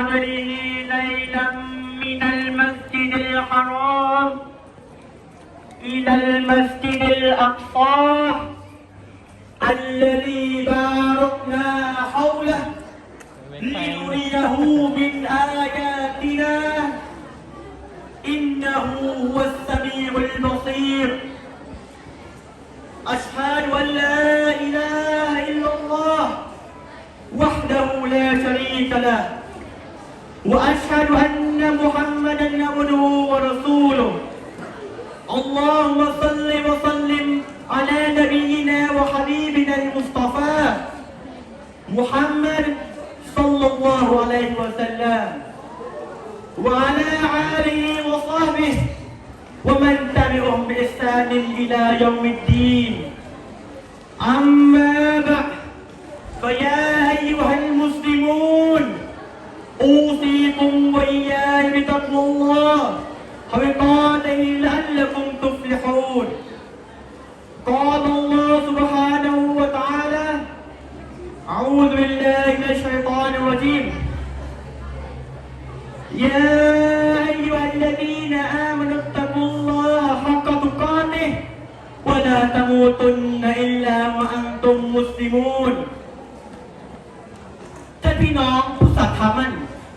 بقدره ليلا من المسجد الحرام إلى المسجد الأقصى الذي باركنا حوله لنريه من آياتنا. اللهم صل وسلم على نبينا وحبيبنا المصطفى محمد صلى الله عليه وسلم وعلى آله وصحبه ومن تبعهم بإحسان إلى يوم الدين. أعوذ بالله من الشيطان الرجيم يا أيها الذين آمنوا اتقوا الله حق تقاته ولا تموتن إلا وأنتم مسلمون ท่านพี่น้องผู้ศรัทธามั่น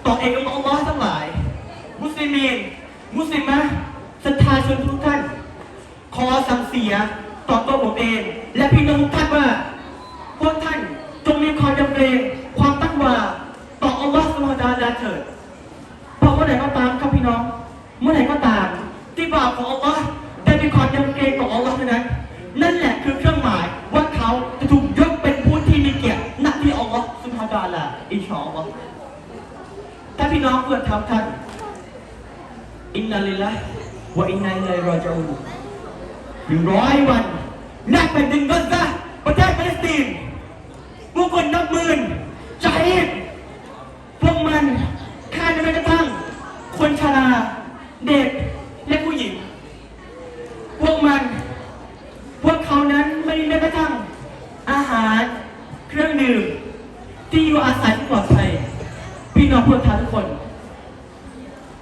ต่อเอกองค์อัลลอฮ์ทั้งหลาย มุสลิมีน มุสลิมะศรัทธาชนทุกท่าน ขอสั่งเสียต่อตัวผมเอง และพี่น้องทุกท่านว่า พวกท่าน ลาเถิดเพราะเมื่อไหร่ก็ตามครับพี่น้อง เมื่อไหร่ก็ตาม ที่บ่าวของอัลลอฮ์ได้มีความยำเกรงต่ออัลลอฮ์นั้น นั่นแหละคือเครื่องหมายว่าเขาจะถูกยกเป็นผู้ที่มีเกียรติณที่อัลลอฮ์สุฮานะฮูวะตะอาลาอินชาอัลลอฮ์ถ้าพี่น้องเพื่อนทำท่านอินนัลิลละวะอินนัอิลัยรอจิอูนหนึ่งร้อยวันนักแผ่นดินกัซะประเทศปาเลสไตน์ผู้คนนับหมื่นชาฮิดพวกมันฆ่าแม้กระทั่ง คนชรา เด็ก และผู้หญิง พวกมัน พวกเขานั้นไม่ได้แม้กระทั่ง อาหาร เครื่องดื่ม ที่อยู่อาศัยที่ปลอดภัย พี่น้องพื่อนทานทุกคน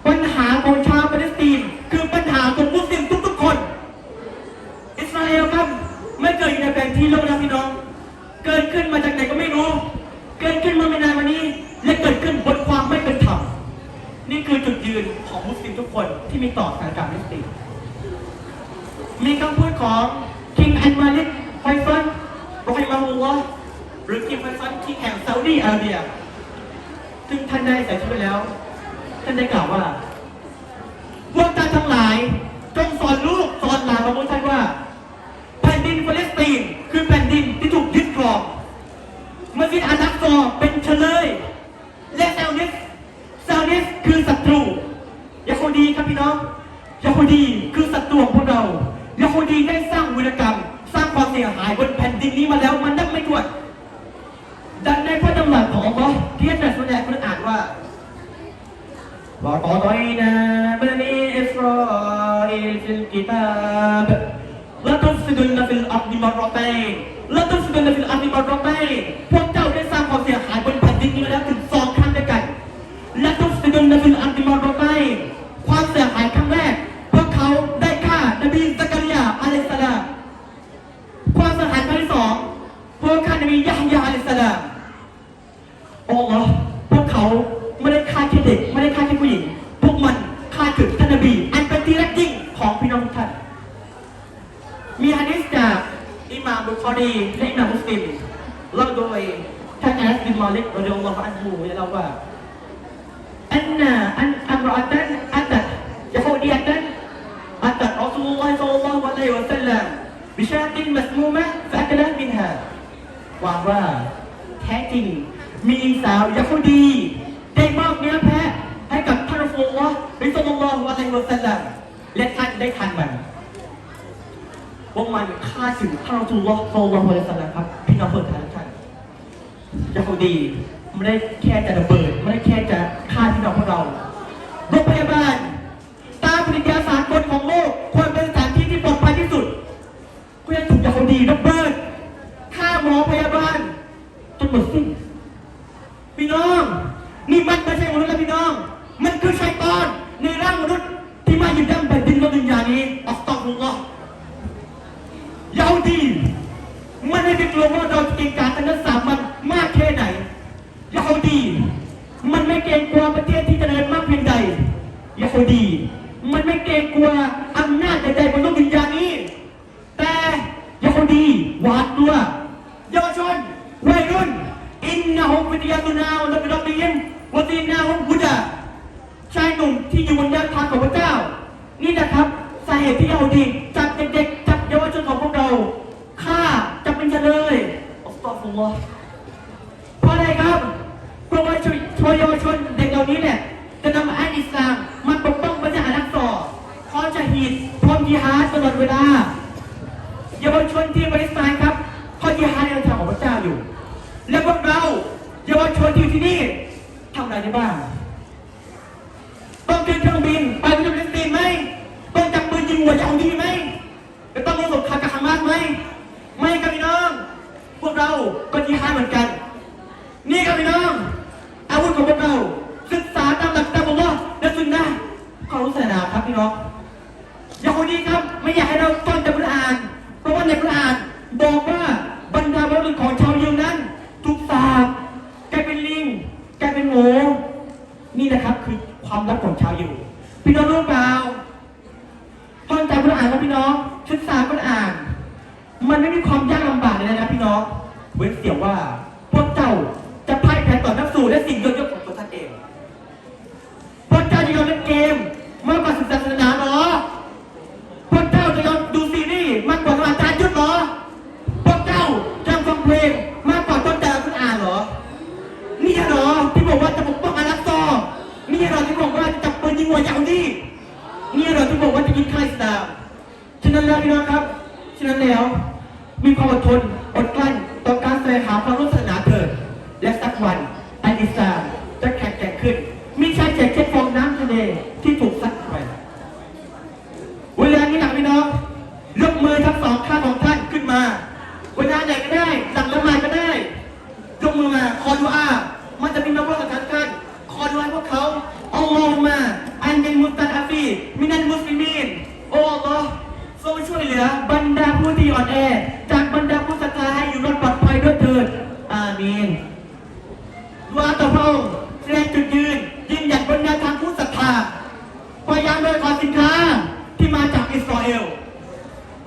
ปัญหาของชาวปาเลสไตน์คือปัญหาของมุสลิมทุกๆคน อิสราเอลครับไม่เกิดอยู่ในแผนที่โลกนะพี่น้อง เกิดขึ้นมาจากไหนก็ไม่รู้ เกิดขึ้นมา ยืนของมุสลิมทุกคนที่มีต่อสถานการณ์ปาเลสตน์มีคำพูดของคิงอันมาลิกไฟซันรอฮิมาฮุลลอฮ์หรือคิงไฟซันที่แห่งซาอุดีอาระเบีย ซึ่งท่านได้ใส่ชุดไปแล้ว ท่านได้กล่าวว่าพวกท่านทั้งหลายจงสอนลูกสอนหลานของพวกท่านว่า แผ่นดินปาเลสไตน์คือแผ่นดินที่ถูกยึดครองมัสยิดอานักซอเป็นเฉลย และซาอุดิสซาอุดิสคือศัตรูยาโค ดีครับพี่น้องยาโคดีคือศัตรูของพวกเรายาโคดีได้สร้างวีรกรรม สร้างความเสียหายบนแผ่นดินนี้มาแล้วมันนับไม่ถ้วน ดังในพระดำรัสของอัลลอฮ์ที่ท่านส่วนใหญ่คนอ่านว่า وقضينا بني إسرائيل في الكتاب لتفسدن في الأرض مرتين لتفسدن في الأرض مرتين พวกฆ่านบียะฮยาอิสลามโอ้เหรอพวกเขาไม่ได้ฆ่าแค่เด็ก ไม่ได้ฆ่าแค่ผู้หญิง พวกมันฆ่าถึงท่านนบีอันเป็นที่รักยิ่งของพี่น้องท่าน มีฮะดิษจากอิหม่ามบุคอรีและอิหม่ามมุสลิมเล่าโดยท่านอัสบินมาลิกรดิยัลลอฮุอันฮุได้เล่าว่าอันน่ะอันอัมรอตันอัตัดยะฮูดียตันอัตัดรอซูลุลลอฮิศ็อลลัลลอฮุ อะลัยฮิวะซัลลัมบิชามว่าแท้จริง มีสาวยาฮูดี ได้มอบเนื้อแพะให้กับท่านรอซูลุลลอฮ์บิศ็อลลัลลอฮุอะลัยฮิวะซัลลัมและท่านได้ทานมันพวกมันฆ่าถึงท่านรอซูลุลลอฮ์ศ็อลลัลลอฮุอะลัยฮิวะซัลลัมครับพี่น้องเพื่อนท่านทุกท่านยาฮูดีไม่ได้แค่จะระเบิดไม่ได้แค่จะฆ่าพี่น้องพวกเราโรงพยาบาล ดีมันไม่ได้กลัวว่าเราจะเก่งกาจทางด้านสามัญมากแค่ไหนยาฮูดี มันไม่เกรงกลัวประเทศที่เจริญมากเพียงใดยาฮูดี มันไม่เกรงกลัวอำนาจใดๆบนโลกดุนยานี้ แต่ยาฮูดีหวาดกลัวเยาวชนวัยรุ่นอินนะฮุมฟิตยาตุนาอัลลอฮฺบิรับบิยิมวะตีนาฮุมบุดาชายหนุ่มที่อยู่บนแนวทางของพระเจ้า นี่นะครับสาเหตุที่ยาฮูดีจับเด็กๆจับเยาวชนของพวกเราฆ่าจับเป็นเฉลย อัสตัฆฟิรุลลอฮ์เพราะอะไรครับเพราะว่าชนเยาวชนเด็กเหล่านี้เนี่ยจะนำอันอิสลามมาปกป้องพระเจ้าอาลักษอพร้อมจะฮีดพร้อมยิฮาดตลอดเวลาเยาวชนที่ปาเลสไตน์ครับเขายิฮาดในทางของพระเจ้าอยู่ และพวกเราเยาวชนที่อยู่ที่นี่ทำอะไรได้บ้างต้องขึ้นเครื่องบินไปประเทศปาเลสไตน์ไหมต้องจับปืนยิงหัวยาวดีไหมจะต้องลงสงครามกับฮามาสไหม ไม่ครับพี่น้อง พวกเราก็ยิฮาดเหมือนกัน นี่ครับพี่น้อง อาวุธของพวกเรา ศึกษาตามหลักตามอัลลอฮ์และสุนนะความรู้ศาสนาครับพี่น้อง ยาฮูดีครับไม่อยากให้เราต้นแต่กุรอาน เพราะว่าในกุรอานบอกว่าบรรดาบรุษของชาวยิวนั้น ถูกสาบกลายเป็นลิงกลายเป็นหมูนี่นะครับคือความลับของชาวยิวพี่น้องรู้เปล่าท่องจำกุรอานครับพี่น้องศึกษากุรอาน มันไม่มีความยากลำบากเลยนะพี่น้องเว้นเสียว่าพวกเจ้าจะพ่ายแพ้ต่อนักสู้และสิ่งยอดเยี่ย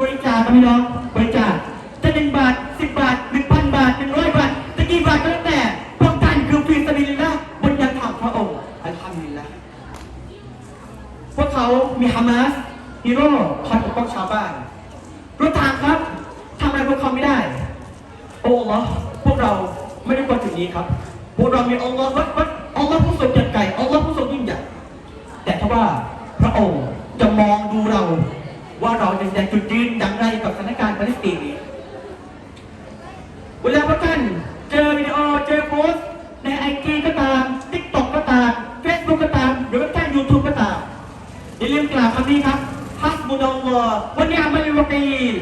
บริจาคครับพี่น้องบริจาคจะหนึ่งบาทสิบบาทหนึ่งพันบาทหนึ่งร้อยบาทจะกี่บาทก็แล้วแต่พวกท่านคือฟีสบิลละบนยังทางพระองค์อัลฮัมดุลิลละพวกเขามีฮามาสฮีโร่คอยปกป้องชาวบ้านรถถังครับทำอะไรพวกเขาไม่ได้ โอ้เหรอพวกเราไม่ได้ควรจุดนี้ครับ พวกเรามีอัลลอฮ์วัดวัดอัลลอฮ์ผู้ทรงใหญ่ไก่อัลลอฮ์ผู้ทรงยิ่งใหญ่แต่ถ้าว่าพระองค์จะมองดูเรา ว่าเราจะแสดงจุดยืนอย่างไรกับสถานการณ์ปาเลสไตน์เวลาพวกท่านเจอวิดีโอเจอโพสต์ในไอจีก็ตามทิกตอกก็ตามเฟซบุ๊กก็ตามหรือว่าแค่ยูทูบก็ตามอย่าลืมกล่าวคำนี้ครับฮัสบุนัลลอฮ์วันนี้อามัลวะกีล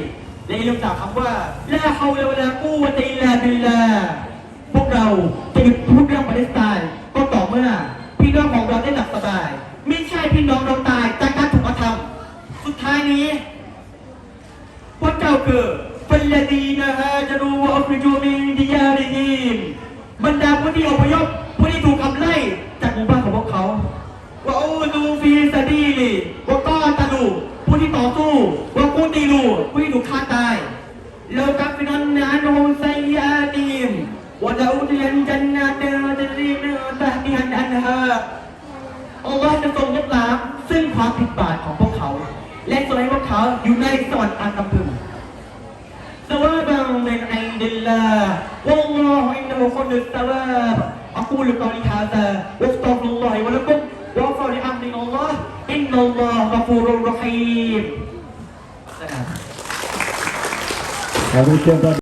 และอย่าลืมกล่าวคำว่าลาฮาวลาวะลากูวะตะอิลาบิลลาพวกเราจะหยุดพูดเรื่องปาเลสไตน์ก็ต่อเมื่อพี่น้องของเราได้หลับสบาย ไม่ใช่พี่น้องเราตายจากการถูกกระทำสุดท้ายนี้ พวกเจ้า คือฟัลลดีนะฮะจะรู้ว่าอัครจูมินดิยาริฮิมบรรดาผู้ที่อพยพผู้ที่ถูกขับไล่จากหมู่บ้านของพวกเขาว่าอูดูฟีซาดีลีว่าก็ตาลูผู้ที่ต่อสู้ว่ากูตีลูผู้ที่ถูกฆ่าตายแล้วกับฟินันนาโนไซยาติมว่าจะอุดยันจันนาเตอร์จะรีนตะดิฮันอันฮะอัลลอฮ์จะทรงลบล้างซึ่งความผิดบาปของพวกเขา และทรงให้พวกเขาอยู่ในสวรรค์อันกำพึง มินอินดิลลาห์วัลลอฮุอินนะฮู